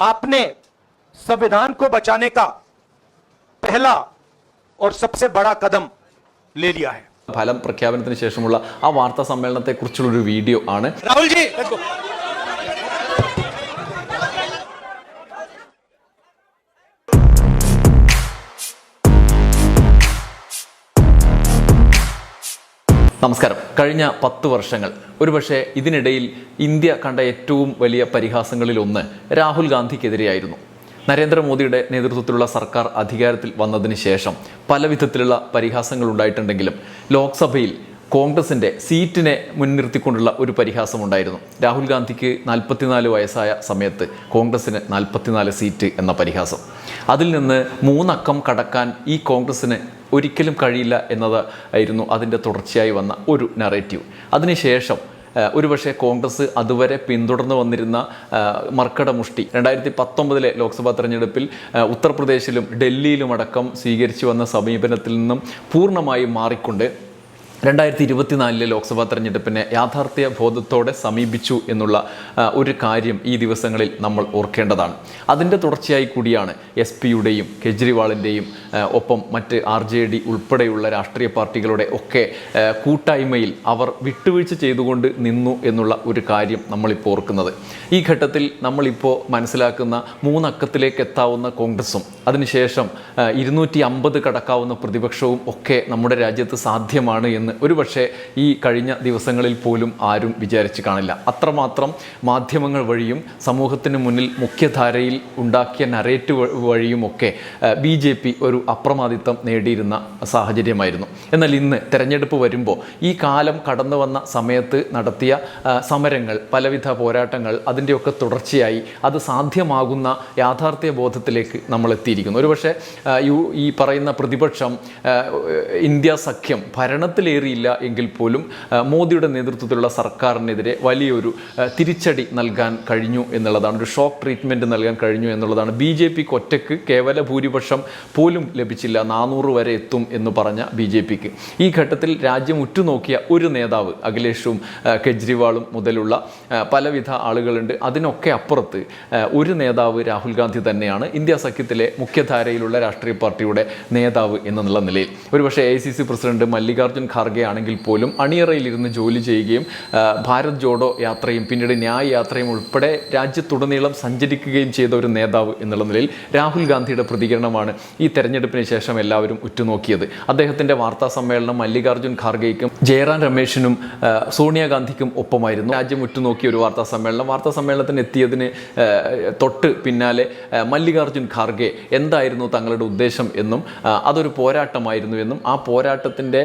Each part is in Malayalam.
आपने संविधान को बचाने का पहला और सबसे बड़ा कदम ले लिया है ഫലം പ്രഖ്യാപനത്തിന് ശേഷമുള്ള ആ വാർത്താ സമ്മേളനത്തെക്കുറിച്ചുള്ള ഒരു വീഡിയോ ആണ് राहुल जी let's go. നമസ്കാരം കഴിഞ്ഞ പത്ത് വർഷങ്ങൾ ഒരുപക്ഷെ ഇതിനിടയിൽ ഇന്ത്യ കണ്ട ഏറ്റവും വലിയ പരിഹാസങ്ങളിൽ ഒന്ന് രാഹുൽ ഗാന്ധിക്കെതിരെയായിരുന്നു. നരേന്ദ്രമോദിയുടെ നേതൃത്വത്തിലുള്ള സർക്കാർ അധികാരത്തിൽ വന്നതിന് ശേഷം പല വിധത്തിലുള്ള പരിഹാസങ്ങൾ ഉണ്ടായിട്ടുണ്ടെങ്കിലും ലോക്സഭയിൽ കോൺഗ്രസിന്റെ സീറ്റിനെ മുൻനിർത്തിക്കൊണ്ടുള്ള ഒരു പരിഹാസമുണ്ടായിരുന്നു. രാഹുൽ ഗാന്ധിക്ക് നാൽപ്പത്തിനാല് വയസ്സായ സമയത്ത് കോൺഗ്രസിന് നാൽപ്പത്തിനാല് സീറ്റ് എന്ന പരിഹാസം. അതിൽ നിന്ന് മൂന്നക്കം കടക്കാൻ ഈ കോൺഗ്രസ്സിന് ഒരിക്കലും കഴിയില്ല എന്നത് ആയിരുന്നു അതിന്റെ തുടർച്ചയായി വന്ന ഒരു നറേറ്റീവ് അതിനുശേഷം ഒരുപക്ഷെ കോൺഗ്രസ് അതുവരെ പിന്തുടർന്നു വന്നിരുന്ന ഏഹ്, മർക്കട മുഷ്ടി രണ്ടായിരത്തി പത്തൊമ്പതിലെ ലോക്സഭാ തെരഞ്ഞെടുപ്പിൽ ഉത്തർപ്രദേശിലും ഡൽഹിയിലുമടക്കം സ്വീകരിച്ചു വന്ന സമീപനത്തിൽ നിന്നും പൂർണമായും മാറിക്കൊണ്ട് രണ്ടായിരത്തി ഇരുപത്തിനാലിലെ ലോക്സഭാ തെരഞ്ഞെടുപ്പിനെ യാഥാർത്ഥ്യ ബോധത്തോടെ സമീപിച്ചു എന്നുള്ള ഒരു കാര്യം ഈ ദിവസങ്ങളിൽ നമ്മൾ ഓർക്കേണ്ടതാണ്. അതിന്റെ തുടർച്ചയായി കൂടിയാണ് എസ് പിയുടെയും കെജ്രിവാളിന്റെയും ഒപ്പം മറ്റ് ആർ ജെ ഡി ഉൾപ്പെടെയുള്ള രാഷ്ട്രീയ പാർട്ടികളുടെ ഒക്കെ കൂട്ടായ്മയിൽ അവർ വിട്ടുവീഴ്ച ചെയ്തുകൊണ്ട് നിന്നു എന്നുള്ള ഒരു കാര്യം നമ്മളിപ്പോൾ ഓർക്കുന്നത്. ഈ ഘട്ടത്തിൽ നമ്മളിപ്പോൾ മനസ്സിലാക്കുന്ന മൂന്നക്കത്തിലേക്ക് എത്താവുന്ന കോൺഗ്രസും അതിനുശേഷം ഇരുന്നൂറ്റി അമ്പത് കടക്കാവുന്ന പ്രതിപക്ഷവും ഒക്കെ നമ്മുടെ രാജ്യത്ത് സാധ്യമാണ് എന്ന് ഒരുപക്ഷെ ഈ കഴിഞ്ഞ ദിവസങ്ങളിൽ പോലും ആരും വിചാരിച്ച് കാണില്ല. അത്രമാത്രം മാധ്യമങ്ങൾ വഴിയും സമൂഹത്തിന് മുന്നിൽ മുഖ്യധാരയിൽ ഉണ്ടാക്കിയ നരേറ്റ് വഴിയുമൊക്കെ ബി ജെ പി ഒരു അപ്രമാദിത്വം നേടിയിരുന്ന സാഹചര്യമായിരുന്നു. എന്നാൽ ഇന്ന് തെരഞ്ഞെടുപ്പ് വരുമ്പോൾ ഈ കാലം കടന്നു വന്ന സമയത്ത് നടത്തിയ സമരങ്ങൾ പലവിധ പോരാട്ടങ്ങൾ അതിന്റെയൊക്കെ തുടർച്ചയായി അത് സാധ്യമാകുന്ന യാഥാർത്ഥ്യ ബോധത്തിലേക്ക് നമ്മൾ എത്തിയിരിക്കുന്നു. ഒരുപക്ഷെ യു ഈ പറയുന്ന പ്രതിപക്ഷം ഇന്ത്യ സഖ്യം ഭരണത്തിലേറിയില്ല എങ്കിൽ പോലും മോദിയുടെ നേതൃത്വത്തിലുള്ള സർക്കാരിനെതിരെ വലിയൊരു തിരിച്ചടി നൽകാൻ കഴിഞ്ഞു എന്നുള്ളതാണ് ഒരു ഷോക്ക് ട്രീറ്റ്മെന്റ് നൽകാൻ കഴിഞ്ഞു എന്നുള്ളതാണ്. ബി ജെ പിക്ക് ഒറ്റയ്ക്ക് കേവല ഭൂരിപക്ഷം പോലും ലഭിച്ചില്ല നാനൂറ് വരെ എത്തും എന്ന് പറഞ്ഞ ബി ജെ പിക്ക്. ഈ ഘട്ടത്തിൽ രാജ്യം ഉറ്റുനോക്കിയ ഒരു നേതാവ് അഖിലേഷും കെജ്രിവാളും മുതലുള്ള പലവിധ ആളുകളുണ്ട്. അതിനൊക്കെ അപ്പുറത്ത് ഒരു നേതാവ് രാഹുൽ ഗാന്ധി തന്നെയാണ് ഇന്ത്യ സഖ്യത്തിലെ മുഖ്യധാരയിലുള്ള രാഷ്ട്രീയ പാർട്ടിയുടെ നേതാവ് എന്നുള്ള നിലയിൽ. ഒരുപക്ഷെ A C C president Mallikarjun Kharge ആണെങ്കിൽ പോലും അണിയറയിലിരുന്ന് ജോലി ചെയ്യുകയും ഭാരത് ജോഡോ യാത്രയും പിന്നീട് ന്യായ യാത്രയും ഉൾപ്പെടെ രാജ്യത്തുടനീളം സഞ്ചരിക്കുകയും ചെയ്ത ഒരു നേതാവ് എന്നുള്ള നിലയിൽ രാഹുൽ ഗാന്ധിയുടെ പ്രതികരണമാണ് ഈ തെരഞ്ഞെടുപ്പിന് ശേഷം എല്ലാവരും ഉറ്റുനോക്കിയത്. അദ്ദേഹത്തിന്റെ വാർത്താ സമ്മേളനം മല്ലികാർജുൻ ഖാർഗെയ്ക്കും ജയറാം രമേശിനും സോണിയാഗാന്ധിക്കും ഒപ്പമായിരുന്നു. രാജ്യം ഉറ്റുനോക്കിയ ഒരു വാർത്താ സമ്മേളനം. വാർത്താ സമ്മേളനത്തിന് എത്തിയതിന് തൊട്ട് പിന്നാലെ മല്ലികാർജുൻ ഖാർഗെ എന്തായിരുന്നു തങ്ങളുടെ ഉദ്ദേശം എന്നും അതൊരു പോരാട്ടമായിരുന്നു എന്നും ആ പോരാട്ടത്തിന്റെ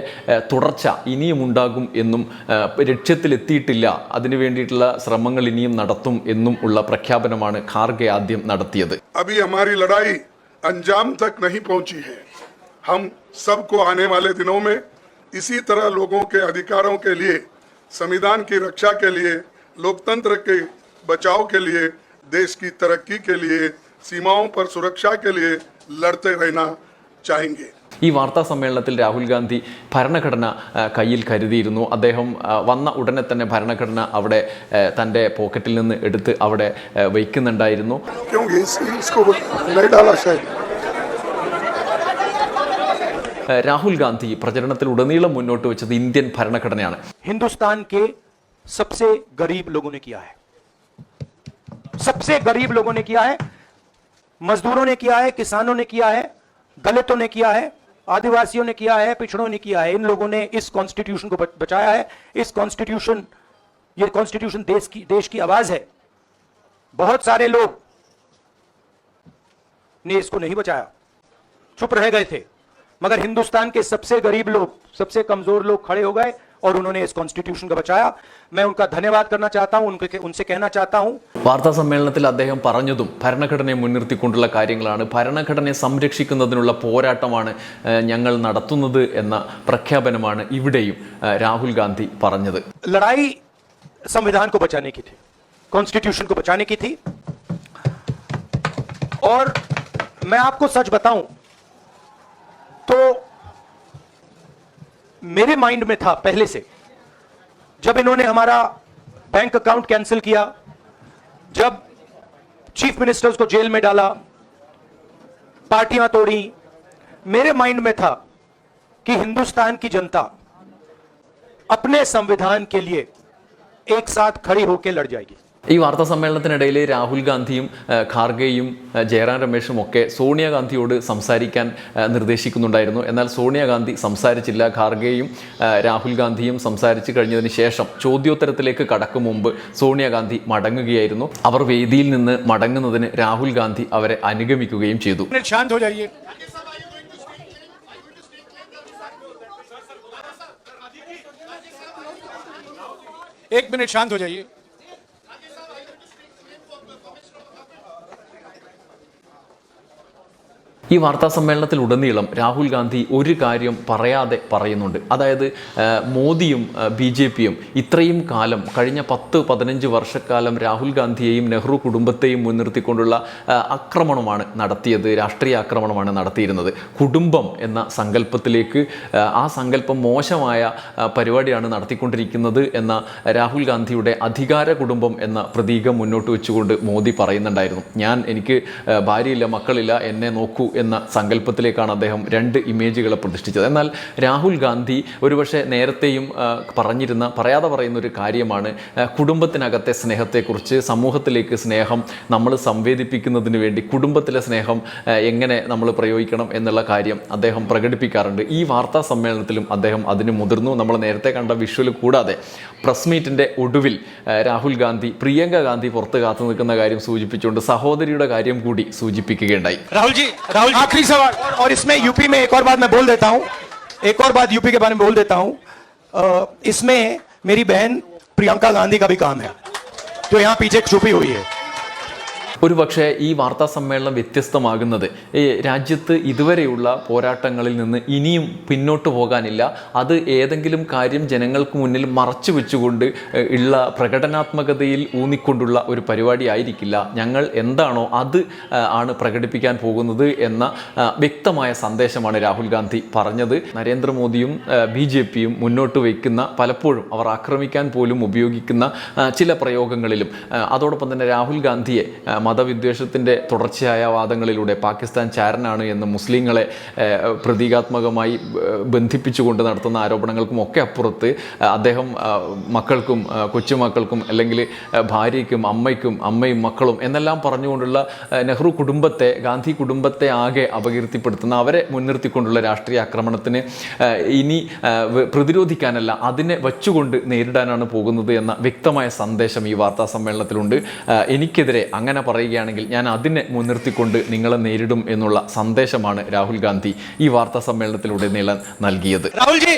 തുടർച്ച ഇനിയും ഉണ്ടാകും എന്നും ആ, ലക്ഷ്യത്തിലെത്തിയിട്ടില്ല അതിനു വേണ്ടിയിട്ടുള്ള ശ്രമങ്ങൾ ഇനിയും നടത്തും എന്നും ഉള്ള പ്രഖ്യാപനമാണ് ഖാർഗെ ആദ്യം നടത്തിയത് अभी हमारी लड़ाई अंजाम तक नहीं पहुंची है हम सबको आने वाले दिनों में इसी तरह लोगों के अधिकारों के लिए संविधान की रक्षा के लिए लोकतंत्र के बचाव के लिए देश की तरक्की के लिए सीमाओं पर सुरक्षा के लिए लड़ते रहना चाहेंगे ഈ വാർത്താ സമ്മേളനത്തിൽ രാഹുൽ ഗാന്ധി ഭരണഘടന കയ്യിൽ കരുതിയിരുന്നു. അദ്ദേഹം വന്ന ഉടനെ തന്നെ ഭരണഘടന അവിടെ തന്റെ പോക്കറ്റിൽ നിന്ന് എടുത്ത് അവിടെ വയ്ക്കുന്നുണ്ടായിരുന്നു. രാഹുൽ ഗാന്ധി പ്രചരണത്തിൽ ഉടനീളം മുന്നോട്ട് വെച്ചത് ഇന്ത്യൻ ഭരണഘടനയാണ്. ഹിന്ദുസ്ഥാൻ ഗരീബ് ലോകോനെ ഗരീബ് ലോകോനെ മസ്ദൂറോ കിയാ ദളിതോ आदिवासियों ने किया है, पिछड़ों ने किया है, इन लोगों ने इस कॉन्स्टिट्यूशन को बचाया है। इस कॉन्स्टिट्यूशन ये कॉन्स्टिट्यूशन देश की देश की आवाज़ है। बहुत सारे लोग ने इसको नहीं बचाया। चुप रह गए थे। मगर हिंदुस्तान के सबसे गरीब लोग, सबसे कमज़ोर लोग खड़े हो गए। और उन्होंने इस कॉन्स्टिट्यूशन को बचाया मैं उनका धन्यवाद करना चाहता हूं उनके उनसे कहना चाहता हूं വാർത്താ സമ്മേളനത്തിൽ അദ്ദേഹം പറഞ്ഞതും ഭരണഘടനയെ മുൻനിർത്തിക്കൊണ്ടുള്ള കാര്യങ്ങളാണ് ഭരണഘടനയെ സംരക്ഷിക്കുന്നതിനുള്ള പോരാട്ടമാണ് ഏഹ്, ഞങ്ങൾ നടത്തുന്നത് എന്ന പ്രഖ്യാപനമാണ് ഇവിടെയും ഏഹ്, രാഹുൽ ഗാന്ധി പറഞ്ഞത് लड़ाई संविधान को बचाने की थी कॉन्स्टिट्यूशन को बचाने की थी और मैं आपको सच बताऊं तो मेरे माइंड में था पहले से। जब इन्होंने हमारा बैंक अकाउंट कैंसिल किया, जब चीफ मिनिस्टर्स को जेल में डाला, पार्टियाँ तोड़ी, मेरे माइंड में था कि हिंदुस्तान की जनता अपने संविधान के लिए एक साथ खड़ी होकर लड़ जाएगी। ഈ വാർത്താ സമ്മേളനത്തിനിടയിൽ രാഹുൽ ഗാന്ധിയും ഏഹ്, ഖാർഗെയും ഏഹ്, ജയറാം രമേശും ഒക്കെ സോണിയാഗാന്ധിയോട് സംസാരിക്കാൻ ഏഹ്, നിർദ്ദേശിക്കുന്നുണ്ടായിരുന്നു എന്നാൽ സോണിയാഗാന്ധി സംസാരിച്ചില്ല ഖാർഗെയും ഏഹ്, രാഹുൽ ഗാന്ധിയും സംസാരിച്ചു കഴിഞ്ഞതിന് ശേഷം ചോദ്യോത്തരത്തിലേക്ക് കടക്കും മുമ്പ് സോണിയാഗാന്ധി മടങ്ങുകയായിരുന്നു അവർ വേദിയിൽ നിന്ന് മടങ്ങുന്നതിന് രാഹുൽ ഗാന്ധി അവരെ അനുഗമിക്കുകയും ചെയ്തു मिनट शांत हो जाइए एक मिनट शांत हो जाइए ഈ വാർത്താ സമ്മേളനത്തിൽ ഉടനീളം രാഹുൽ ഗാന്ധി ഒരു കാര്യം പറയാതെ പറയുന്നുണ്ട്. അതായത് മോദിയും ബി ജെ പിയും ഇത്രയും കാലം കഴിഞ്ഞ പത്ത് പതിനഞ്ച് വർഷക്കാലം രാഹുൽ ഗാന്ധിയെയും നെഹ്റു കുടുംബത്തെയും മുൻനിർത്തിക്കൊണ്ടുള്ള ആക്രമണമാണ് നടത്തിയത് രാഷ്ട്രീയ ആക്രമണമാണ് നടത്തിയിരുന്നത്. കുടുംബം എന്ന സങ്കല്പത്തിലേക്ക് ആ, സങ്കല്പം മോശമായ പരിപാടിയാണ് നടത്തിക്കൊണ്ടിരിക്കുന്നത് എന്ന രാഹുൽ ഗാന്ധിയുടെ അധികാര കുടുംബം എന്ന പ്രതീകം മുന്നോട്ട് വെച്ചുകൊണ്ട് മോദി പറയുന്നുണ്ടായിരുന്നു. ഞാൻ എനിക്ക് ഭാര്യയില്ല മക്കളില്ല എന്നെ നോക്കൂ എന്ന സങ്കല്പത്തിലേക്കാണ് അദ്ദേഹം രണ്ട് ഇമേജുകളെ പ്രതിഷ്ഠിച്ചത്. എന്നാൽ രാഹുൽ ഗാന്ധി ഒരുപക്ഷെ നേരത്തെയും പറഞ്ഞിരുന്ന പറയാതെ പറയുന്ന ഒരു കാര്യമാണ് കുടുംബത്തിനകത്തെ സ്നേഹത്തെക്കുറിച്ച് സമൂഹത്തിലേക്ക് സ്നേഹം നമ്മൾ സംവേദിപ്പിക്കുന്നതിന് വേണ്ടി കുടുംബത്തിലെ സ്നേഹം എങ്ങനെ നമ്മൾ പ്രയോഗിക്കണം എന്നുള്ള കാര്യം അദ്ദേഹം പ്രകടിപ്പിക്കാറുണ്ട്. ഈ വാർത്താ സമ്മേളനത്തിലും അദ്ദേഹം അതിന് മുതിർന്നു. നമ്മൾ നേരത്തെ കണ്ട വിഷ്വൽ കൂടാതെ പ്രസ് മീറ്റിന്റെ ഒടുവിൽ രാഹുൽ ഗാന്ധി പ്രിയങ്ക ഗാന്ധി പുറത്ത് കാത്തു നിൽക്കുന്ന കാര്യം സൂചിപ്പിച്ചുകൊണ്ട് സഹോദരിയുടെ കാര്യം കൂടി സൂചിപ്പിക്കുകയുണ്ടായി. രാഹുൽജി राहुल आखिरी सवाल। और इसमें यूपी में एक और बात मैं बोल देता हूँ। एक और बात यूपी के बारे में बोल देता हूँ। इसमें मेरी बहन प्रियंका गांधी का भी काम है, जो यहाँ पीछे छुपी हुई है। ഒരു പക്ഷേ ഈ വാർത്താ സമ്മേളനം വ്യത്യസ്തമാകുന്നത്. രാജ്യത്ത് ഇതുവരെയുള്ള പോരാട്ടങ്ങളിൽ നിന്ന് ഇനിയും പിന്നോട്ട് പോകാനില്ല. അത് ഏതെങ്കിലും കാര്യം ജനങ്ങൾക്ക് മുന്നിൽ മറച്ചു വെച്ചുകൊണ്ട് ഉള്ള പ്രകടനാത്മകതയിൽ ഊന്നിക്കൊണ്ടുള്ള ഒരു പരിപാടി ആയിരിക്കില്ല. ഞങ്ങൾ എന്താണോ അത് ആണ് പ്രകടിപ്പിക്കാൻ പോകുന്നത് എന്ന വ്യക്തമായ സന്ദേശമാണ് രാഹുൽ ഗാന്ധി പറഞ്ഞത്. നരേന്ദ്രമോദിയും ബി ജെ പിയും മുന്നോട്ട് വയ്ക്കുന്ന പലപ്പോഴും അവർ ആക്രമിക്കാൻ പോലും ഉപയോഗിക്കുന്ന ചില പ്രയോഗങ്ങളിലും അതോടൊപ്പം തന്നെ രാഹുൽ ഗാന്ധിയെ മതവിദ്വേഷത്തിന്റെ തുടർച്ചയായ വാദങ്ങളിലൂടെ പാകിസ്ഥാൻ ചാരനാണ് എന്ന് മുസ്ലിങ്ങളെ പ്രതീകാത്മകമായി ബന്ധിപ്പിച്ചുകൊണ്ട് നടത്തുന്ന ആരോപണങ്ങൾക്കും ഒക്കെ അപ്പുറത്ത് അദ്ദേഹം മക്കൾക്കും കൊച്ചുമക്കൾക്കും അല്ലെങ്കിൽ ഭാര്യയ്ക്കും അമ്മയ്ക്കും അമ്മയും മക്കളും എന്നെല്ലാം പറഞ്ഞുകൊണ്ടുള്ള നെഹ്റു കുടുംബത്തെ ഗാന്ധി കുടുംബത്തെ ആകെ അപകീർത്തിപ്പെടുത്തുന്ന അവരെ മുൻനിർത്തിക്കൊണ്ടുള്ള രാഷ്ട്രീയ ആക്രമണത്തിന് ഇനി പ്രതിരോധിക്കാനല്ല അതിനെ വച്ചുകൊണ്ട് നേരിടാനാണ് പോകുന്നത് എന്ന വ്യക്തമായ സന്ദേശം ഈ വാർത്താ സമ്മേളനത്തിലുണ്ട്. എനിക്കെതിരെ അങ്ങനെ പറയുകയാണെങ്കിൽ ഞാൻ അതിനെ മുൻനിർത്തിക്കൊണ്ട് നിങ്ങളെ നേരിടും എന്നുള്ള സന്ദേശമാണ് രാഹുൽ ഗാന്ധി ഈ വാർത്താ സമ്മേളനത്തിലൂടെ നീളം നൽകിയത്. രാഹുൽജി!